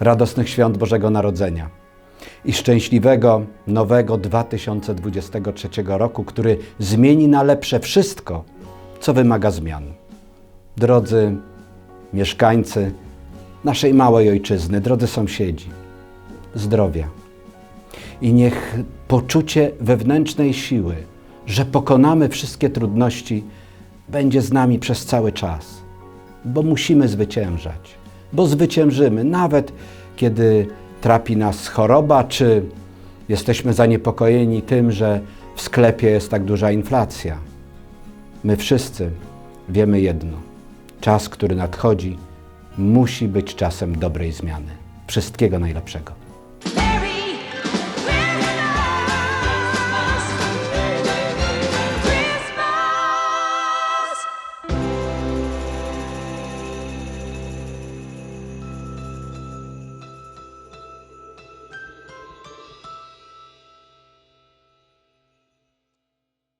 radosnych świąt Bożego Narodzenia i szczęśliwego nowego 2023 roku, który zmieni na lepsze wszystko, co wymaga zmian. Drodzy mieszkańcy naszej małej ojczyzny, drodzy sąsiedzi, zdrowia. I niech poczucie wewnętrznej siły, że pokonamy wszystkie trudności, będzie z nami przez cały czas, bo musimy zwyciężać, bo zwyciężymy, nawet kiedy trapi nas choroba, czy jesteśmy zaniepokojeni tym, że w sklepie jest tak duża inflacja. My wszyscy wiemy jedno: czas, który nadchodzi, musi być czasem dobrej zmiany. Wszystkiego najlepszego.